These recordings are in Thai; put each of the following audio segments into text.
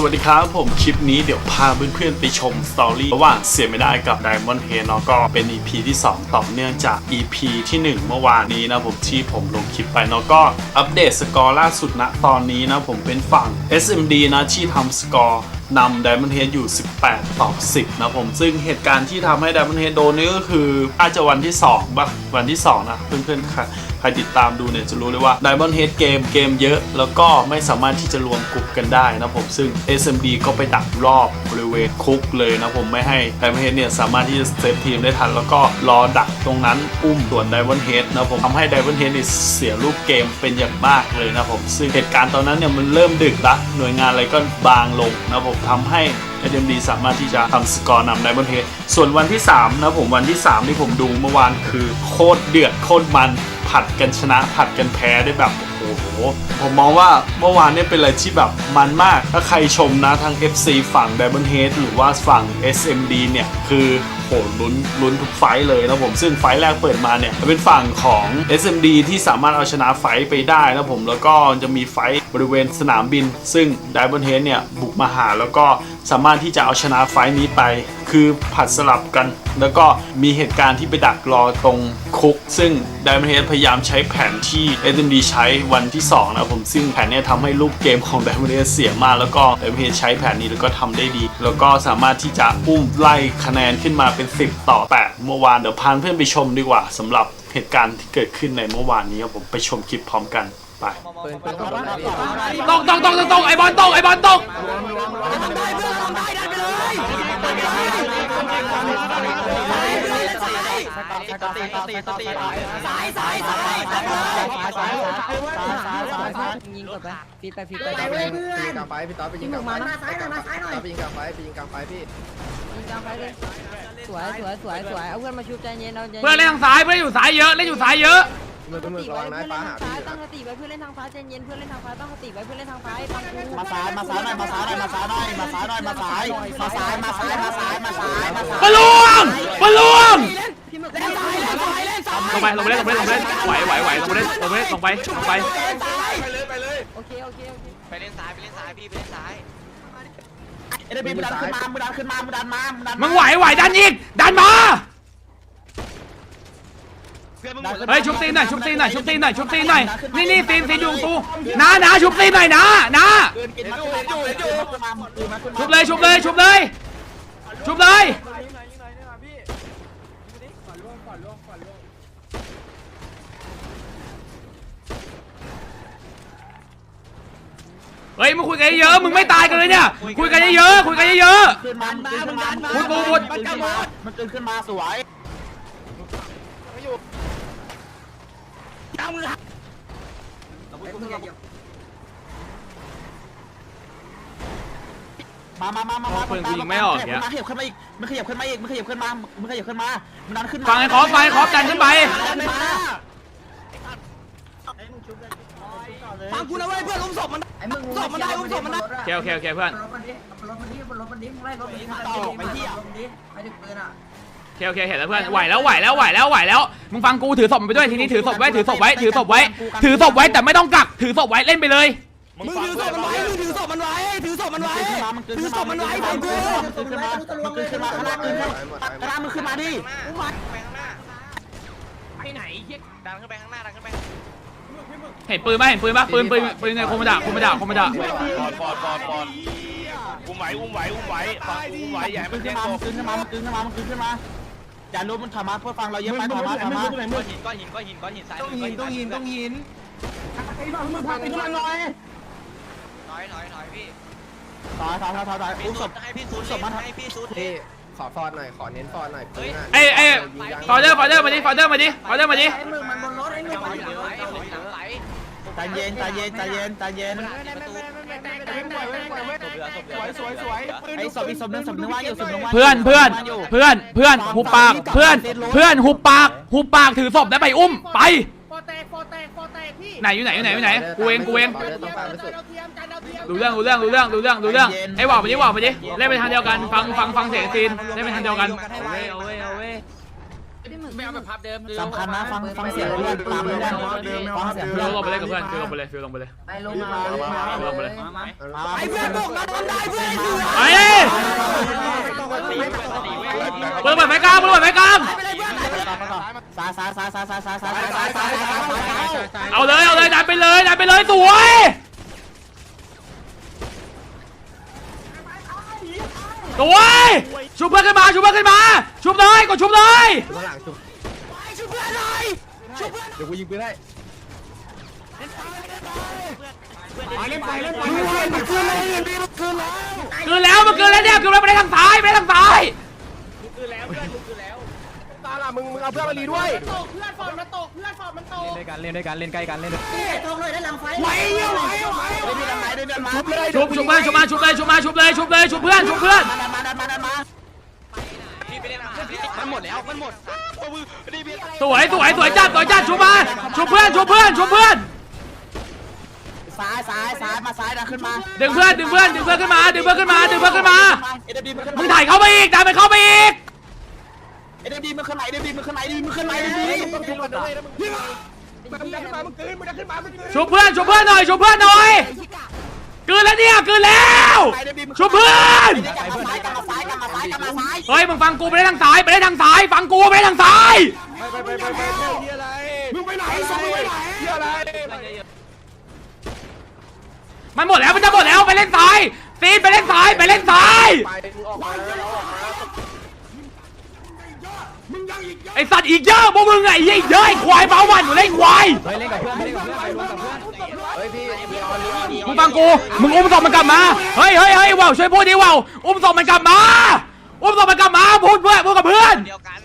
สวัสดีครับผมคลิปนี้เดี๋ยวพาเพื่อนๆไปชมสตอรี่ระหว่างเสียไม่ได้กับ Diamond Head เนาะก็เป็น EP ที่ 2 ต่อเนื่องจาก EP ที่ 1 เมื่อวานนี้นะผมที่ผมลงคลิปไปเนาะก็อัปเดตสกอร์ล่าสุดนะตอนนี้นะผมเป็นฝั่ง SMD นะที่ทำสกอร์นำ Diamond Head อยู่ 18 ต่อ 10 นะผมซึ่งเหตุการณ์ที่ทำให้ Diamond Head โดนนี่ก็คืออาจจะวันที่2ป่ะวันที่ 2 นะเพื่อนๆค่ะใครติดตามดูเนี่ยจะรู้เลยว่า Diamond Head เกมเกมเยอะ แล้วก็ไม่สามารถที่จะรวมกลุ่มกันได้นะผมซึ่ง SMD ก็ไปดักรอบบริเวณคุกเลยนะผมไม่ให้ Diamond Head เนี่ยสามารถที่จะเซฟทีมได้ทัน แล้วก็รอดักตรงนั้นอุ้มส่วน Diamond Head นะผมทำให้ Diamond Head เนี่ยเสียรูปเกมเป็นอย่างมากเลยนะผมซึ่งเหตุการณ์ตอนนั้นเนี่ยมันเริ่มดึกละหน่วยงานอะไรก็บางลงนะผมทำให้ SMD สามารถที่จะทำสกอร์นำ Diamond Head ส่วนวันที่ 3 นะผมวันที่ 3 ที่ผมดูเมื่อวานคือโคตรเดือดโคตรมัน ผัดกันชนะผัดกันแพ้ได้แบบโอ้โหผมมองว่าเมื่อวานเนี่ยเป็นอะไรที่แบบมันมาก ถ้าใครชมนะทั้ง FC ฝั่ง Diamond Head หรือว่าฝั่ง SMD เนี่ย คือโหลุ้นลุ้นทุกไฟต์เลยนะผมซึ่งไฟต์แรกเปิดมาเนี่ยเป็นฝั่งของ SMD ที่สามารถเอาชนะไฟต์ไปได้นะผมแล้วก็จะมีไฟต์บริเวณสนามบิน ซึ่ง Diamond Head เนี่ยบุกมาหาแล้วก็ สามารถที่จะเอาชนะไฟต์นี้ไป คือผัดสลับกัน แล้วก็มีเหตุการณ์ที่ไปดักรอตรงคุก ซึ่ง Diamond Head พยายามใช้แผนที่ SMD ใช้วันที่2นะผมซึ่งแผนนี้ทำให้รูปเกมของ Diamond Head เสียมาก แล้วก็ Diamond Head ใช้แผนนี้แล้วก็ทำได้ดี แล้วก็สามารถที่จะอุ้มไล่คะแนนขึ้นมาเป็น 10 ต่อ 8 เมื่อวานเดี๋ยวพาเพื่อนไปชมดีกว่าสำหรับเหตุการณ์ที่เกิดขึ้นในเมื่อวานนี้ครับผมไปชมคลิปพร้อมกัน ไปตกตกตกตกตกไอ้บอลตกไอ้บอลตกยิงก่อนไปฟีดไปฟีดไปไปยิงกลางไฟพี่ต๊อดไปยิงกลางไฟมาซ้ายหน่อยมาซ้ายหน่อยไปยิงกลางไฟไปยิงกลางไฟพี่ยิงกลางไฟเลยสวยสวยสวยสวยเอาเพื่อนมาชุบใจเย็นเอาเพื่อนเล่นทางซ้ายเพื่อนอยู่ซ้ายเยอะเล่นอยู่ซ้ายเยอะ มือตั้งมืสอติระไว้วังนะเพื่อนฟ้าเล่นหาทางซ้ายพี่ตั้งสติไว้เพื่อนเล่นทางซ้ายใจเย็นเพื่อนเล่นทางซ้ายตั้งสติไว้เพื่อนเล่นทางซ้ายฟังกูมาซ้ายมาซ้ายหน่อยมาซ้ายหน่อยมาซ้ายหน่อยมาซ้ายหน่อยมาซ้ายมาซ้ายมาซ้ายมาซ้ายมาซ้ายมาซ้ายบอลลวงบอลลวงพี่หมึกเล่นซ้ายเล่นซ้ายเล่นซ้ายลงไปลงไปเล่นลงไปเล่นลงไปเล่นไหวไหวไหวลงไปเล่นลงไปเล่นลงไปลงไปโอเคโอเคโอเคไปเล่นซ้ายไปเล่นซ้ายพี่ไปเล่นซ้ายเอ็ดบีมึงดันขึ้นมามึงดันขึ้นมามึงดันมามึงดันมึงไหวไหวดันอีกดันมา เฮ้ยชุบตีนหน่อยชุบตีนหน่อยชุบตีนหน่อยชุบตีนหน่อยนี่นี่ตีนตีนยู่ตูนะนะชุบตีนหน่อยนานาน้าชุบเลยชุบเลยชุบเลยชุบเลยเฮ้ยมึงคุยกันเยอะมึงไม่ตายกันเลยเนี่ยคุยกันเยอะคุยกันเยอะขึ้นมามึงขึ้นมาพูดพูดพูดมันขึ้นมามันขึ้นขึ้นมาสวย มามามามามาขยับขึ้นมาอีกมันขยับขึ้นมาอีกมันขยับขึ้นมา มันขยับขึ้นมา มันดันขึ้นมาฟังไอ้คอฟฟังไอ้คอฟดันขึ้นไปฟังกูนะเว้ยเพื่อนล้มศพมันไอ้มึงศพมันได้ศพมันได้โอเคโอเคโอเคเพื่อนรถมันดิรถมันดิรถมันดิมึงไล่รถมันดิไปที่รถมันดิไปถึงปืนอะโอ เคโอเคเห็นแล้วเพื่อนไหวแล้วไหวแล้วไหวแล้วไหวแล้วมึงฟังกูถือศพมันไปด้วยทีนี้ถือศพไว้ถือศพไว้ถือศพไว้ ถือศพไว้แต่ไม่ต้องกักถือศพไว้เล่นไปเลยมึงถือศพมันไว้มึงถือศพมันไว้ถือศพมันไว้ถือศพมันไว้ฟังกูมึงขึ้นมามึงขึ้นมาข้างหน้าขึ้นมาข้างหน้ามึงขึ้นมาดิไปข้างหน้าไปไหนดันขึ้นไปข้างหน้าดันขึ้นไปเห็นปืนไหมเห็นปืนปะปืนปืนปืนในโคมดะโคมดะโคมดะปอดปอดปอดปอดอุ้มไหวอุ้มไหวอุ้มไหวฟังอุ้มไหวอย่าให้มึมันงแย่ขึ้นงมาตัวมึงขึ้นมามึงขึ้นมามึงขึ้นมา อย่าล้มมันถามาเพื่อฟังเราเยอะไปถามาถามาก้อนหินก้อนหินก้อนหินก้อนหินซ้ายต้องหินต้องหินต้องหินมึงพักอีกหน่อยถอยถอยถอยพี่ถอยถอยถอยถอยถอยพี่อุ้มศสุพดให้พี่สุดให้พี่สุดพี่ขอฟอร์ดหน่อยขอเน้นฟอร์ดหน่อยปืนอะเอ้ยเอ้ยฟอร์เดอร์ฟอร์เดอร์มาดิฟอร์เดอร์มาดิฟอร์เดอร์มาดิไอ้มึงมันบนรถไอ้มึงหลังไหลหลังไหลใจเย็นใจเย็นใจเย็นใจเย็นสวยสวย ไอ้ศพอีกศพนึงศพนึงว่างอยู่ศพนึงว่างเพื่อนเพื่อนเพื่อนเพื่อนหุบปากเพื่อนเพื่อนหุบปากหุบปากถือศพแล้วไปอุ้มไปโฟแตกโฟแตกโฟแตกพี่ไหนอยู่ไหนอยู่ไหนอยู่ไหนกูเองกูเองดูเรื่องรู้เรื่องรู้เรื่องรู้เรื่องรู้เรื่องไอ้ว่าไปดิว่าวไปดิเล่นไปทางเดียวกันฟังฟังฟังเสียงซีนเล่นไปทางเดียวกัน ไอ้มึงไม่เอาแบบพับเดิมสำคัญนะฟังฟังเสียงเพื่อนตามเพื่อนฟังเสียงฟิเพื่วอนลงไปเลยกับเพื่อนฟิวลงไปเลยฟิวลงไปเลยไปลงมาลงมาฟิวลงไปเลยไอ้เพื่อนบอกนะทำได้เพื่อนอยู่ไปปืนเปิดไฟกลางปืนเปิดไฟกลางสายสายสายสายสายสายสายสายสายสายเอาเลยเอาเลยดันไปเลยดันไปเลยสวย สวยชุบเพื่อนขึ้นมาชุบเพื่อนขึ้นมา ชุบเลยกดชุบเลยช่วยเพื่อนหน่อยช่วยเพื่อนเดี๋ยวกูยิงปืนให้เล่นไปเล่นไปเล่นไปคืนเลยดีมันคืนแล้วคืนแล้วมันคืนแล้วเนี่ยคืนแล้วไปได้ทางซ้ายไปได้ทางซ้าย ตาล่ะมึงมึงเอาเพื่อนมารีด้วยตกเพื่อนฟอร์มมันตกเพื่อนฟอร์มมันตกเล่นกันเล่นด้วยกันเล่นใกล้กันเล่นด้วยตรงเลยได้ลำไฟไหวไหวไหวได้ดีดันไหนได้เดินมาชุบเลยชุบชุบเพื่อนชุบมาชุบเลยชุบมาชุบเลยชุบเลยชุบเพื่อนชุบเพื่อนมาดันมาดันมาดันมาพี่ไปเล่นอาหารมันหมดแล้วมันหมดตัวมือนี่พี่สวยสวยสวยจัดสวยจัดชุบมาชุบเพื่อนชุบเพื่อนชุบเพื่อนซ้ายซ้ายซ้ายมาซ้ายดันขึ้นมาดึงเพื่อนดึงเพื่อนดึงเพื่อนขึ้นมาดึงเพื่อนขึ้นมาดึงเพื่อนขึ้นมาเอ็ดดีมันขึ้นมึงถ่ายเข้าไปอีกดันไปเข้าไปอีก เอ็ดดีมันขึ้นไหนเดดีมันขึ้นไหนดีมันขึ้นไหนดีมึงขึ้นมาด้วยนะมึงมึงจะขึ้นมามึงคืนมึงจะขึ้นมามึงคืนชุบเพื่อนชุบเพื่อนหน่อยชุบเพื่อนหน่อยกลืนแล้วเนี่ยกลืนแล้วชุบเพื่อนเฮ้ยมึงฟังกูไปได้ทางซ้ายไปได้ทางซ้ายฟังกูไปได้ทางซ้ายไปไปไปไปอะไรมึงไปไหนส่งมึงไปไหนอะไรมันหมดแล้วมันจะหมดแล้วไปเล่นซ้ายซีนไปเล่นซ้ายไปเล่นซ้ายไปมึงออกมา ไอสัตว์อีกเยอะพวกมึงไงไอ้เยอะไอ้ควายเบาหวานอยู่เล่นควายเฮ้ยเล่นกับเพื่อนเล่นกับเพื่อนไปรวมกับเพื่อนเฮ้ยพี่พี่ออนลีมึงฟังกูมึงอุ้มศพมันกลับมาเฮ้ยเฮ้ยเฮ้ยว่าวช่วยพูดดิว่าวอุ้มศพมันกลับมาอุ้มศพมันกลับมาพูดเพื่อนพูดกับเพื่อนเดียวกัน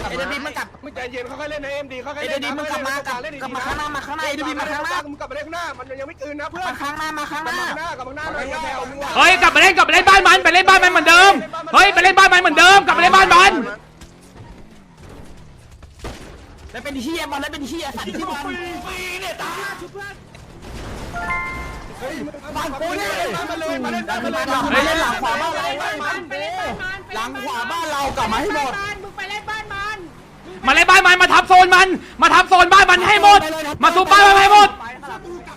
สายเอ็ดดีมันกลับมึงใจเย็นค่อยๆเล่นในเอ็มดีค่อยๆเอ็เล่ดนดีมันกลับมากลับกลับมาข้างหน้ามาข้างหน้าเอ็ดดีมาข้างหน้ามึงกลับไปเล่นข้างหน้ามันยังไม่คืนนะเพื่อนมาข้างหน้ามาข้างหน้าหน้ากับข้างหน้าหน่อยแถวมึงว่ะเฮ้ยกลับไปเล่นกลับไปเล่นบ้านมันไปเล่นบ้านมันเหมือนเดิมเฮ้ยไปเล่นบ้านมันเหมือนเดิมกลับไปเล่นบ้านมัน แล้วเป็นเฮียบอลแล้วเป็นเฮียสัตว์ที่บอลบ้านกูนี่มาเลยมาเล่นดันมามาเลยเราไปเล่นหลังขวาบ้านเรามันไปเล่นบ้านมันหลังขวาบ้านเรากลับมาให้หมดมึงไปเล่นบ้านมันมาเล่นบ้านมันมาทับโซนมัน มาทับโซนบ้านมันให้หมด มาซุบบ้านมันให้หมด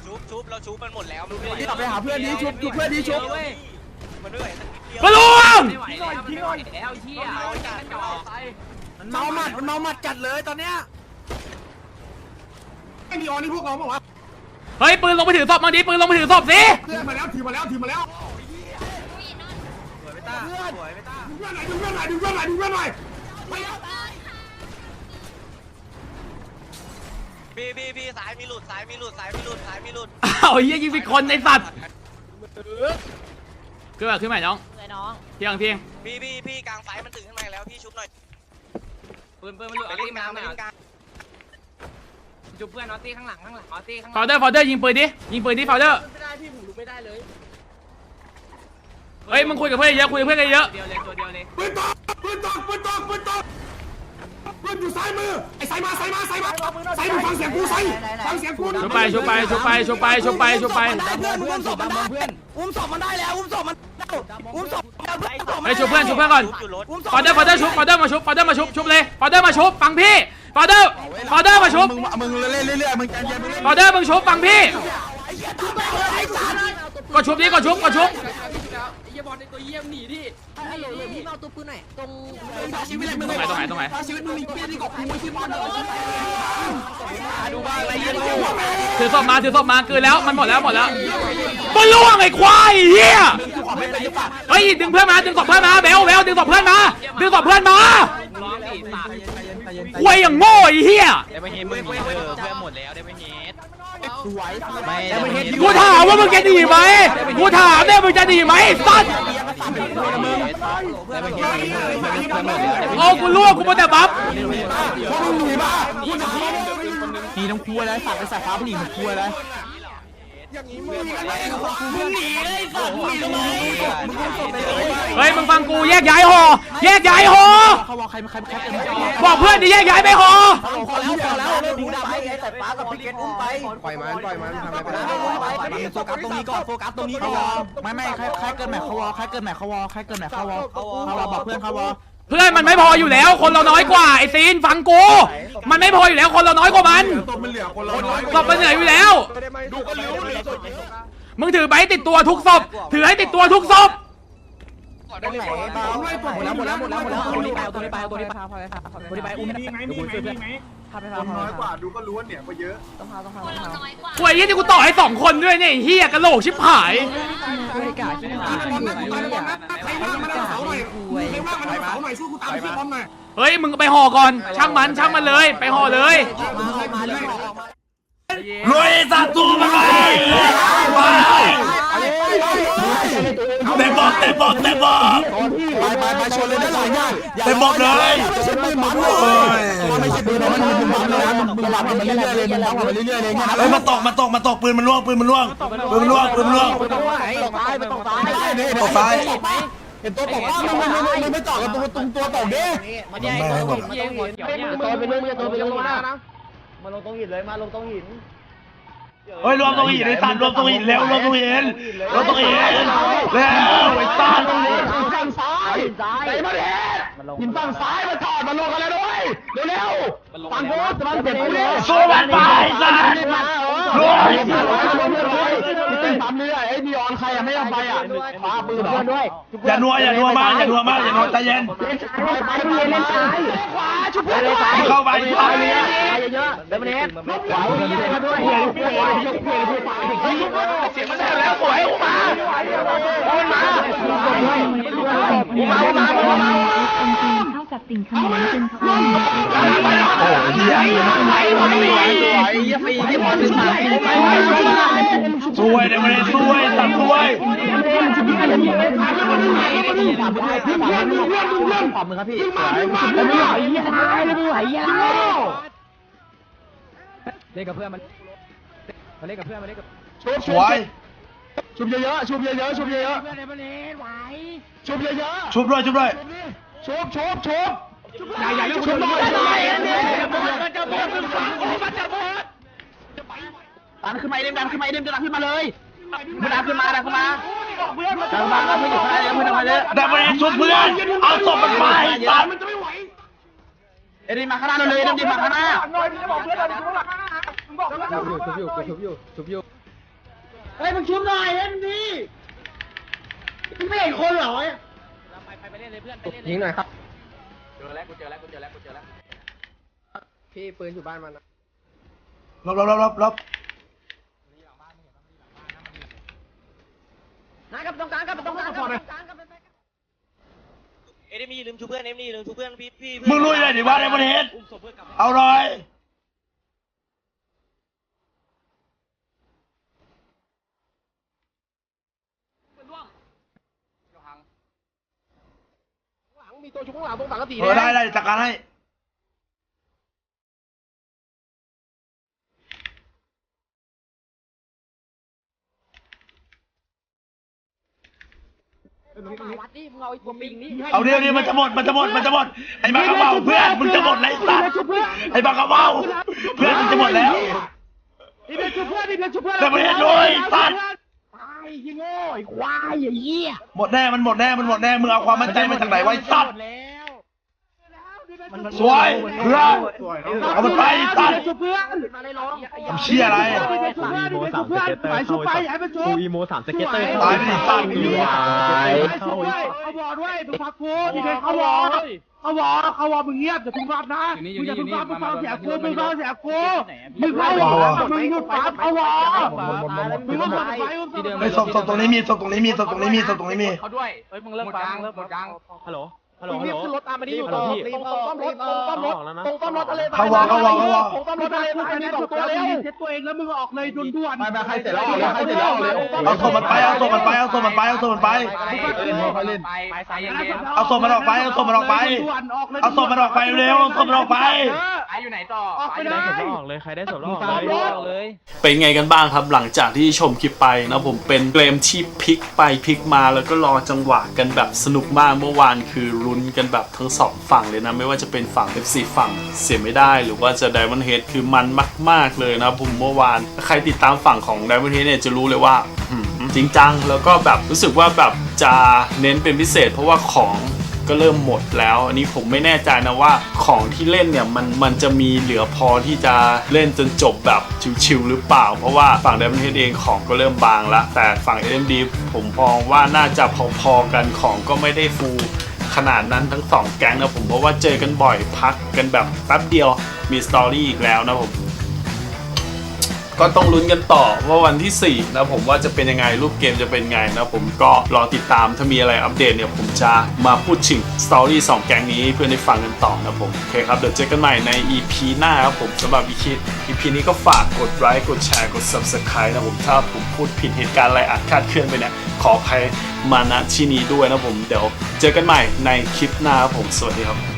ชุบชุบเราชุบมันหมดแล้วมันไม่ที่กลับไปหาเพื่อนดีชุบชุบเพื่อนดีชุบมันเหนื่อยสักนิดเดียวมาลวงไม่ไหวแล้วไม่ไหวแล้วเฮียเอาจัดจ่อมันเมาหมัดมันเมาหมัดจัดเลยตอนเนี้ย ไม่มีออนนี่พวกเราบอกว่าเฮ้ยปืนลงไปถือศพมาดิปืนลงไปถือศพสิเพื่อนมาแล้วถือมาแล้วถือมาแล้วเพื่อนเพื่อนไหนดูเพื่อนไหนดูเพื่อนไหนดูเพื่อนไหนพี่พี่พี่สายมีหลุดสายมีหลุดสายมีหลุดสายมีหลุดอ้าวเฮียยิงผิดคนในสัตว์ขึ้นมาขึ้นมาน้องเลยน้องเที่ยงเที่ยงพี่พี่พี่กลางไฟมันตื่นขึ้นมาแล้วพี่ชุบหน่อยปืนปืนมันหลุดไปเอาเล่ตีนมากลางไปหน่อยเล่นกลาง จุบเพื่อนเอาตีข้างหลังข้างหลังเอาตีข้างหฟลัองเดอร์ฟอเดอร์ยิงปืนดิยิงปืนดิฟอเดอร์ไม่ได้พี่ผมลุกไม่ได้เลยเฮ้ยมึงคุยกับเพื่อนเยอะคุยกับเพื่อนเยอะเดียวเลยตัวเดียวเลยปืนตกปืนตกปืนตกปืนตกปืนอยู่ซ้ายมือไอ้สายมาสายมาสายมาสายมึงฟังเสียงกูสายฟังเสียงกูชุบไปชุบไปชุบไปชุบไปชุบไปชุบไปได้เพื่อนอุ้มศพมันได้อุ้มศพมันได้แล้วอุ้มศพมันอุ้มศพเฮ้ยชุบเพื่อนชุบเพื่อนก่อนชุบอยู่รถอุ้มศพฟอเดอร์ฟอเดอร์ชุบฟอเดอร์มาชุบฟอเดอร์มาชุบชุบเลยฟอเดอร์มาชุบฟังพี่ ฟอเดอร์ฟอเดอร์มาชุบมึงมึงเล่นเรื่อยๆมึงใจเย็นมึงเล่นฟอเดอร์มึงชุบฟังพี่ก็ชุบดิก็ชุบก็ชุบเยี่ยบอลในตัวเยี่ยมหนีดิฮัลโหลพี่มาเอาตัวปืนหน่อยตรงชีวิตมึงตรงไหนตรงไหนตรงไหนชีวิตมึงมีเพื่อนที่กอบกูที่บอลดูบ้าอะไรเงี้ยถือศพมาถือศพมาเกินแล้วมันหมดแล้วหมดแล้วบอลล่วงไอ้ควายเฮียไม่เป็นหรือเปล่าเฮ้ยดึงเพื่อนมาดึงศพเพื่อนมาเบลเบลดึงศพเพื่อนมาดึงศพเพื่อนมาร้องดิสาด ควายอย่างโง่ไอ้เฮียได้ไปเฮดมึงเพื่อนหมดแล้วได้ไปเฮดสวยกูถามว่ามึงจะหนีไหมกูถามเนี่ยมึงจะหนีไหมสัตว์โอ้กูล่วงกูมาแต่บัฟนี่ต้องกลัวแล้วสัตว์ไปสัตว์ฟ้าผู้หญิงมันกลัวแล้ว อย่างนี้มึงมึงหนีเลยสัตว์มึงหนีทำไมมึงศพไปเลยเฮ้ยมึงฟังกูแยกย้ายหอแยกย้ายหอเขาบอกใครใครใครเป็นบอกเพื่อนดิแยกย้ายไปหอเขาบอกแล้วบอกแล้วเลยดูดำให้ไอ้สายฟ้ากับพี่เกตอุ้มไปปล่อยมันปล่อยมันทำอะไรไม่ได้โฟกัสตรงนี้ก่อนโฟกัสตรงนี้เขาวอไม่ไม่ใครใครเกินแมทเขาวอใครเกินแมทเขาวอใครเกินแมทเขาวอเขาวอบอกเพื่อนเขาวอ เพื่อนมันไม่พออยู่แล้ว คนเราน้อยกว่าไอ้ซีนฟังกูมันไม่พออยู่แล้วคนเราน้อยกว่ามันตัวมันเหลือคนละน้อยศพมันเหนื่อยอยู่แล้วดูก็รู้เหลือศพมึงถือไปให้ติดตัวทุกศพถือให้ติดตัวทุกศพ ตรงไหนหมดแล้วหมดแล้วหมดแล้วหมดแล้วเอาตัวนี้ไปเอาตัวนี้ไปเอาตัวนี้ไปพาพาไปพาพาตัวนี้ไปอุ้มมีไหมมีไหมมีไหมพาไปพาคนพาน้อยกว่าดูก็รู้ว่าเนี่ยก็เยอะต้องพาต้องพาคต้อนงเราพาน้อยกว่าหวยยี่ที่กูต่อให้สองคนด้วยเนี่ยไอ้เฮียกะโหลกชิบหายบริการที่ตายบอลนะตายบอลนะใครว่างมันเอาเสาหน่อยใครว่างมันเอาเสาหน่อยช่วยกูตามเชือกบอลหน่อยเฮ้ยมึงไปห่อก่อน ช่างมันช่างมันเลย ไปห่อเลยรวยสัตว์ตัวมาเต็ม แต่บอกเต็มบอกเต็มบอกไปไปไปชนเลยได้หลายอย่างเต็มบอกเลยไม่ใช่ปืนหมันเลยไม่ใช่ปืนมันมันหมันเลยนะมึงหลับมันเรื่อยๆเลยมึงหลับมันเรื่อยๆเลยเฮ้ยมาตกมาตกมาตกปืนมันล่วงปืนมันล่วงปืนมันล่วงปืนมันล่วงตกซ้ายตกซ้ายตกซ้ายตกซ้ายเห็นตัวตกอ้าวมันมันมันไม่ต่อกับตัวตรงตัวตกดิมันใหญ่ตัวผมเองหมดเกี่ยวเนี่ยตัวไปเรื่อยๆตัวไปเรื่อยๆน เฮ้ยรวมตรงหินไอ้สัตว์รวมตรงหินเร็วรวมตรงหินรวมตรงหินเร็วไอ้สัตว์ฝั่งซ้ายไอ้มาเด็ หินฝั่งซ้ายมาถอดมาลงกันแล้วด้วยเร็วๆฝั่งโน้นจะมันเจ็บกูดิสู้มันไปไอ้สัตว์รวยเป็นปั๊มเรื่อยไอ้นีออนใครอะไม่ยอมไปอะปาปืนเพื่อนด้วยอย่านัวอย่านัวมากอย่านัวมากอย่านัวใจเย็นไปเรียนเล่นซ้ายขวาชุบเพื่อนด้วยเข้าไปไปเยอะไปเยอะเดี๋ยวมันเน็ตขวาเรียนเล่นด้วยเพื่อนเพื่อนยกเพื่อนเพื่อนไปเสียงมันแแล้วสวยอุมาอุมาอุมาอุมา อุมาอุมาเท่ากับสิ่งคำนั้นเป็นความโอ้ยเฮียไหวไหวไหวสวยยี่ปีที่พอถึงมาไปไปไปสวยเดี๋ยวมันได้สวยสัตว์สวยขอบมือครับพี่สวยแล้วไม่ไหวยังไงแล้วไม่ไหวยังเล่นกับเพื่อนมันมาเล่นกับเพื่อนมาเล่นกับชุบสวยชุบเยอะๆชุบเยอะๆชุบเยอะๆชุบเยอะชุบด้วยชุบด้วยๆ ชุบชุบชุบอย่าอย่าชุบเลยมันจะบดมันฟังโอ้มันจะบดดันขึ้นมาเอ็มดันขึ้นมาเอ็มดันขึ้นมาเลยมันดันขึ้นมาดันขึ้นมาดันมาเพื่อนอยู่ข้างในเพื่อนมาเลยแต่มันได้ชุบเพื่อนเอาศพมันไปสัตว์เอ็มมาข้างหน้าเลยเอ็มดีมาข้างหน้าเฮ้ยมึงชุบหน่อยเอ็มดีมึงไม่เห็นคนเหรอ ยิงหน่อยครับ เจอแล้วกูเจอแล้วกูเจอแล้วกูเจอแล้วพี่ปืนอยู่บ้านมันนะรอบรอบรอบรอบรอบนะครับตรงกลางครับตรงกลางครับเอ็มนี่ลืมชูเพื่อนเอ็มนี่ลืมชูเพื่อนพี่พี่มึงลุยเลยดิว่าในประเทศเอาหน่อย มีตัวชุบข้างหลังตรงสังกะสีเออได้ได้จัดการให้วัดดิมึงเอาไอ้ตัวปิงนี่เอาเดี๋ยวเดี๋ยวมันจะหมดมันจะหมดมันจะหมดไอ้บ้ากระเป๋าเพื่อนมึงจะหมดเลยสัตว์ไอ้บ้ากระเป๋าเพื่อนมึงจะหมดแล้วนี่เป็นชุบเพื่อนนี่เป็นชุบเพื่อนแต่ประเทศด้วยสัตว์ตายยิงโง่ไอ้ควายไอ้เหี้ยหมดแน่ มันหมดแน่ มันหมดแน่ มึงเอาความมั่นใจมาจากไหนไว้สัตว์ สวยเพื่อนเอามันไปสัตว์ชุบเพื่อนทำเชี่ยอะไรชุบเพื่อนนี่เป็นชุบเพื่อนไปชุบไปอย่าให้เป็นชุบอีโมสามสเก็ตเตอร์ตายไปดิสัตว์เข้าด้วยเขาบอกด้วยมึงพักกูนี่เป็นเขาบอกเขาบอกเขาบอกมึงเงียบอย่าพึ่งรับนะมึงอย่าพึ่งรับมึงฟังเสียงกูมึงฟังเสียงกูมึงเขาบอกมึงหยุดฟังเขาบอกมึงก็หมดไปมึงไอ้ศพศพตรงนี้มีศพตรงนี้มีศพตรงนี้มีศพตรงนี้มีเขาด้วยเฮ้ยมึงเลิกฟังเลิกหมดยังฮัลโหล ฮัลโหลฮัลโหลขึ้นรถตามมานี่อยู่ตรงตรงต้อมรถตรงต้อมรถตรงต้อมรถทะเลเขาวอเขาวอเขาวอตรงต้อมรถทะเลทรายนี่สองตัวเร็วเซ็ตตัวเองแล้วมึงออกเลยด่วนๆไม่ไม่ใครเสร็จแล้วออกเลยใครเสร็จแล้วออกเลยเอาศพมันไปเอาศพมันไปเอาศพมันไปเอาศพมันไปไปไปสายเย็นเอาศพมันออกไปเอาศพมันออกไป เอาศพมันออกไปเร็วเอาศพมันออกไป ไออยู่ไหนต่อออกไปเลยออกเลยใครได้ศพแล้วออกตามรถเลย เป็นไงกันบ้างครับหลังจากที่ชมคลิปไปนะผมเป็นเกมที่พลิกไปพลิกมาแล้วก็รอจังหวะกันแบบสนุกมากเมื่อวานคือลุ้นกันแบบทั้งสองฝั่งเลยนะไม่ว่าจะเป็นฝั่ง FC ฝั่งเสียไม่ได้ หรือว่าจะ Diamond Head คือมันมาก ๆเลยนะผมเมื่อวานถ้าใครติดตามฝั่งของ Diamond Head เนี่ยจะรู้เลยว่าอื้อหือจริงจังแล้วก็แบบรู้สึกว่าแบบจะเน้นเป็นพิเศษ เพราะว่าของ ก็เริ่มหมดแล้ว อันนี้ผมไม่แน่ใจนะว่าของที่เล่นเนี่ยมันมันจะมีเหลือพอที่จะเล่นจนจบแบบชิวๆหรือเปล่า เพราะว่าฝั่ง Diamond Head เองของก็เริ่มบางละแต่ฝั่ง AMD ผมมองว่าน่าจะพอๆกันของก็ไม่ได้ฟูขนาดนั้นทั้งสองแก๊งนะผมเพราะว่าเจอกันบ่อยพักกันแบบแป๊บเดียวมีสตอรี่อีกแล้วนะผม ก็ต้องลุ้นกันต่อว่าวันที่ 4 นะผมว่าจะเป็นยังไงรูปเกมจะเป็นไงนะผมก็รอติดตามถ้ามีอะไรอัปเดตเนี่ยผมจะมาพูดถึงสตอรี่2แก๊งนี้เพื่อนได้ฟังกันต่อนะผมโอเคครับเดี๋ยวเจอกันใหม่ใน EP หน้าครับผมสำหรับ EP EP นี้ก็ฝากกดไลค์กดแชร์กด Subscribe นะผมถ้าผมพูดผิดเหตุการณ์อะไรอาจคาดเคลื่อนไปเนี่ยขออภัยมาณที่นี้ด้วยนะผมเดี๋ยวเจอกันใหม่ในคลิปหน้าครับผมสวัสดีครับ